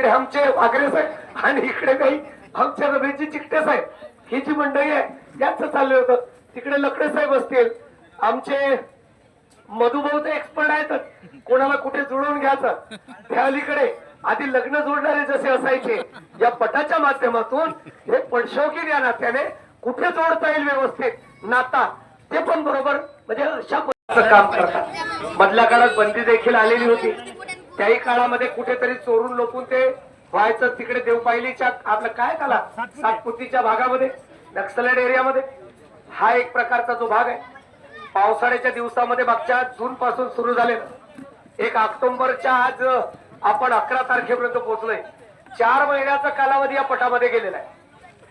आमचे वागरे साहेब आणि इकडे काही आमच्या रमेशजी चिकटे साहेब. ही जी मंडळी आहे याच चाललं होतं. तिकडे लकडे साहेब असतील. आमचे मधुभाऊ तर एक्सपर्ट आहेत. कोणाला कुठे जुळवून घ्यायचं? त्या अलीकडे आधी लग्न जोडणारे जसे असायचे या पटाच्या माध्यमातून हे पडशौकीन या नात्याने कुठे जोडता येईल व्यवस्थित? नाता ते पण बरोबर म्हणजे अशा काम करतात. मधल्या काळात बंदी देखील आलेली होती. त्याही काळामध्ये कुठेतरी चोरून लोकून ते व्हायचं तिकडे देवपायलीच्या आपलं काय त्याला सातपुतीच्या भागामध्ये नक्सलाइट एरियामध्ये. हा एक प्रकारचा जो भाग आहे. पावसाळ्याच्या दिवसामध्ये मागच्या जून पासून सुरू झाले एक ऑक्टोबरच्या आज आपण अकरा तारखेपर्यंत पोहोचलोय. चार महिन्याचा कालावधी या पटामध्ये गेलेला आहे.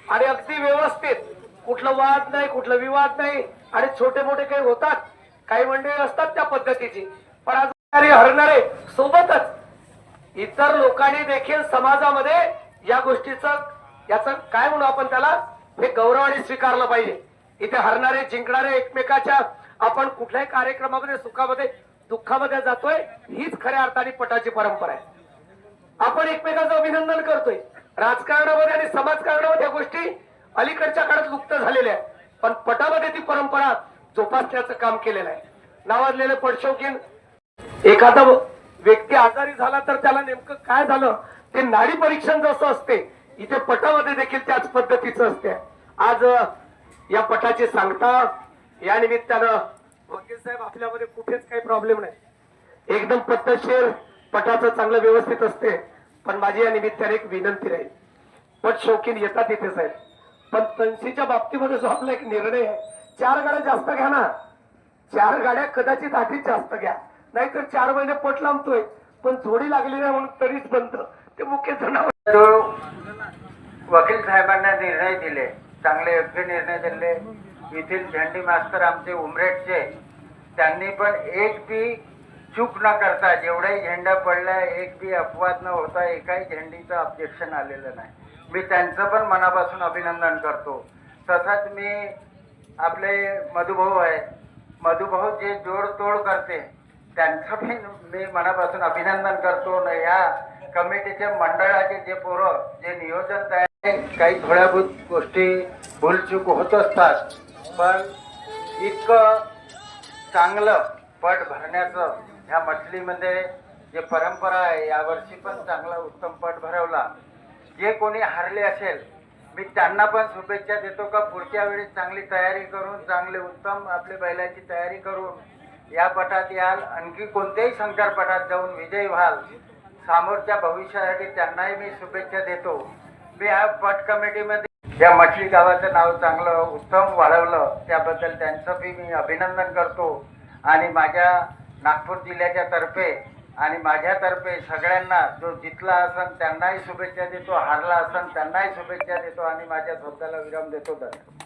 आणि अगदी व्यवस्थित. कुठलं वाद नाही कुठलं विवाद नाही. आणि छोटे मोठे काही होतात. काही मंडळी असतात त्या पद्धतीची. पण आज हरणारे सोबतच इतर लोकांनी देखील समाजामध्ये या गोष्टीचं याचं काय म्हणू आपण त्याला? हे गौरवाने स्वीकारलं पाहिजे. इथे हरणारे जिंकणारे एकमेकाच्या आपण कुठल्याही कार्यक्रमामध्ये सुखामध्ये दुःखामध्ये जातोय हीच खऱ्या अर्थाने पटाची परंपरा आहे. आपण एकमेकाचं अभिनंदन करतोय. राजकारणामध्ये आणि समाजकारणामध्ये या गोष्टी अलीकडच्या काळात लुप्त झालेल्या आहेत. पण पटामध्ये ती परंपरा जोपासण्याचं काम केलेलं आहे. नावाजलेले पडशोकीन एखादा व्यक्ती आजारी झाला तर त्याला नेमकं काय झालं? ते नाडी परीक्षण जसं असते इथे पटामध्ये देखील त्याच पद्धतीचं असते. आज या पटाची सांगता या निमित्तानं वकील साहेब आपल्यामध्ये कुठेच काही प्रॉब्लेम नाही. एकदम पद्धतशीर पटाचं चांगलं व्यवस्थित असते पण माझी या निमित्ताने एक विनंती राहील. पट शौकीन येतात इथे साहेब. पण तनसीच्या बाबतीमध्ये जो आपला एक निर्णय आहे चार गाड्या जास्त घ्या ना. चार गाड्या कदाचित आधीच जास्त घ्या. नाहीतर चार महिने पट लांबतोय. पण जोडी लागली नाही म्हणून तरीच बंद. ते मुख्य जनावर. वकील साहेबांना निर्णय दिले. चांगले योग्य निर्णय दिले. येथील झेंडी मास्तर आमचे उमरेटचे. त्यांनी पण एक बी चूक न करता जेवढाही झेंडा पडला एक बी अपवाद न होता एकाही झेंडीचं ऑब्जेक्शन आलेलं नाही. मी त्यांचं पण मनापासून अभिनंदन करतो. तसंच मी आपले मधुभाऊ आहे. मधुभाऊ जे जोडतोड करते त्यांचं पण मी मनापासून अभिनंदन करतो ना या कमिटीचे मंडळाचे जे पोरं जे नियोजन तयार काही थोड्याभूत गोष्टी भूलचूक होत असतात पण इतकं चांगलं पट भरण्याचं ह्या मछलीमध्ये जे परंपरा आहे यावर्षी पण चांगला उत्तम पट भरवला. जे कोणी हारले असेल मी त्यांना पण शुभेच्छा देतो का पुढच्या वेळी चांगली तयारी करून चांगले उत्तम आपले बैलाची तयारी करून या पटात याल आणखी कोणत्याही शंकरपटात जाऊन विजय व्हाल. समोरच्या भविष्यासाठी त्यांनाही मी शुभेच्छा देतो. मी ह्या पट कमिटीमध्ये या मछली गावाचं नाव चांगलं उत्तम वाढवलं. त्याबद्दल त्यांचं बी मी अभिनंदन करतो. आणि माझ्या नागपूर जिल्ह्याच्या तर्फे आणि माझ्यातर्फे सगळ्यांना जो जितला असन त्यांनाही शुभेच्छा देतो हारला असन त्यांनाही शुभेच्छा देतो आणि माझ्या स्वतःला विराम देतो. धन्यवाद.